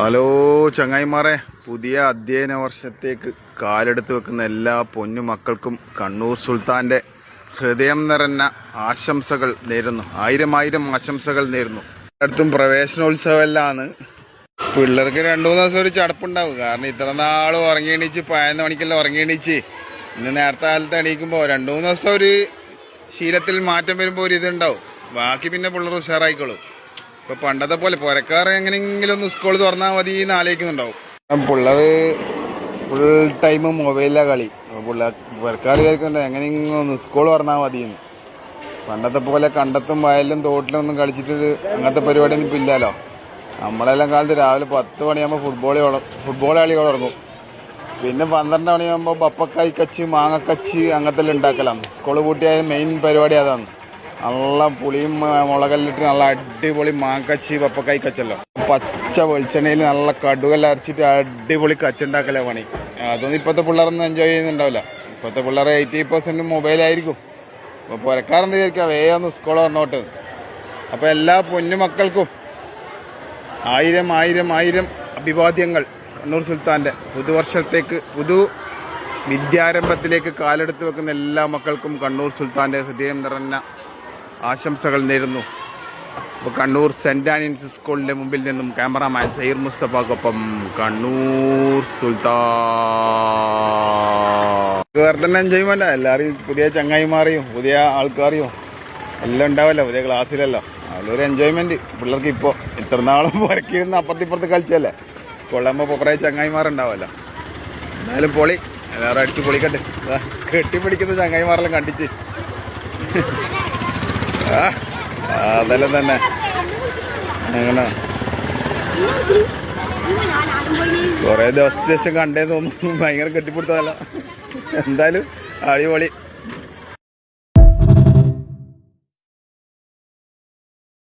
Hello ചങ്ങായിമാരെ പുതിയ അധ്യയന വർഷത്തേക്ക് കാലെടുത്ത് വെക്കുന്ന എല്ലാ പൊന്നു മക്കൾക്കും കണ്ണൂർ സുൽത്താന്റെ ഹൃദയം നിറഞ്ഞ ആശംസകൾ നേരുന്നു. ആയിരം ആയിരം ആശംസകൾ നേരുന്നു. അടുത്തും പ്രവേശനോത്സവമെല്ലാമാണ് പിള്ളേർക്ക് രണ്ടു മൂന്ന് ദിവസം ഒരു ചടപ്പുണ്ടാവും. കാരണം ഇത്ര നാൾ ഉറങ്ങി എണീച്ച് പതിനൊന്ന് മണിക്കെല്ലാം ഉറങ്ങി എണീച്ച്. ഇന്ന് നേരത്തെ കാലത്ത് എണീക്കുമ്പോൾ രണ്ടു മൂന്ന് ദിവസം ഒരു ശീലത്തിൽ മാറ്റം വരുമ്പോൾ ഒരു ഇതുണ്ടാവും. ബാക്കി പിന്നെ പിള്ളേർ ഉഷാറായിക്കോളും. ഇപ്പൊ പണ്ടത്തെ പോലെ പുരക്കാർ എങ്ങനെയെങ്കിലും ഒന്ന് സ്കൂൾ തുറന്നാൽ മതി എന്ന് ആലോചിക്കുന്നുണ്ടാവും. പിള്ളേർ ഫുൾ ടൈം മൊബൈലിലാ കളി. പിള്ളേർ പുരക്കാർ കേൾക്കുന്നുണ്ട്? എങ്ങനെയെങ്കിലും ഒന്ന് സ്കൂൾ തുറന്നാൽ മതി എന്ന് പണ്ടത്തെ പോലെ കണ്ടത്തും വയലിലും തോട്ടിലും ഒന്നും കളിച്ചിട്ട് അങ്ങനത്തെ പരിപാടിയൊന്നും ഇപ്പം ഇല്ലല്ലോ നമ്മളെല്ലാം കാലത്ത് രാവിലെ പത്ത് മണിയാകുമ്പോൾ ഫുട്ബോൾ ഫുട്ബോൾ കളി തുടങ്ങും പിന്നെ പന്ത്രണ്ട് മണിയാകുമ്പോൾ ബപ്പക്കായ് കച്ച് മാങ്ങക്കച്ച് അങ്ങനത്തെ എല്ലാം ഉണ്ടാക്കലാണ്. സ്കൂൾ കൂട്ടിയായ മെയിൻ പരിപാടി അതാണ്. നല്ല പുളിയും മുളകല്ലിട്ട് നല്ല അടിപൊളി മാങ്കച്ചി പപ്പക്കായ് കച്ചല്ലോ. പച്ച വെളിച്ചെണ്ണയിൽ നല്ല കടുകെല്ലാം അരച്ചിട്ട് അടിപൊളി കച്ചുണ്ടാക്കലേ പണി. അതൊന്നും ഇപ്പോഴത്തെ പിള്ളേരൊന്നും എൻജോയ് ചെയ്യുന്നുണ്ടാവില്ല. ഇപ്പോഴത്തെ പിള്ളേർ എയ്റ്റി പെർസെന്റ് മൊബൈലായിരിക്കും അപ്പോൾ പുരക്കാരെന്ന് വിചാരിക്കുക വേഗം സ്കൂൾ വന്നോട്ട്. അപ്പോൾ എല്ലാ പൊന്നുമക്കൾക്കും ആയിരം ആയിരം ആയിരം അഭിവാദ്യങ്ങൾ. കണ്ണൂർ സുൽത്താന്റെ പുതുവർഷത്തേക്ക് പുതു വിദ്യാരംഭത്തിലേക്ക് കാലെടുത്ത് വെക്കുന്ന എല്ലാ മക്കൾക്കും കണ്ണൂർ സുൽത്താന്റെ ഹൃദയം നിറഞ്ഞ ആശംസകൾ നേരുന്നു. കണ്ണൂർ സെന്റ് ആനിയൻസ് സ്കൂളിന്റെ മുമ്പിൽ നിന്നും ക്യാമറാമാൻ സൈർ മുസ്തഫക്കൊപ്പം കണ്ണൂർ സുൽത്താൻ. വേറെ തന്നെ എൻജോയ്മെന്റ് എല്ലാവരും പുതിയ ചങ്ങായിമാരെയും പുതിയ ആൾക്കാരെയും എല്ലാം ഉണ്ടാവല്ലോ പുതിയ ക്ലാസ്സിലല്ലോ. അതിലൊരു എൻജോയ്മെന്റ് പിള്ളേർക്ക് ഇപ്പോൾ ഇത്ര നാളും പുറക്കിരുന്ന് അപ്പുറത്തിപ്പുറത്ത് കളിച്ചല്ലേ കൊള്ളുമ്പോൾ കുറേ ചങ്ങായിമാരുണ്ടാവല്ലോ. എന്നാലും പൊളി. എല്ലാവരും അടിച്ച് പൊളിക്കട്ടെ. കെട്ടിപ്പിടിക്കുന്ന ചങ്ങായിമാരെല്ലാം കണ്ടിച്ച്. അതെല്ലാം തന്നെ. അങ്ങനെ കുറേ ദിവസത്തിന് ശേഷം കണ്ടേന്ന് തോന്നുന്നു. ഭയങ്കര കെട്ടിപ്പിടുത്തതല്ല. എന്തായാലും അടിപൊളി.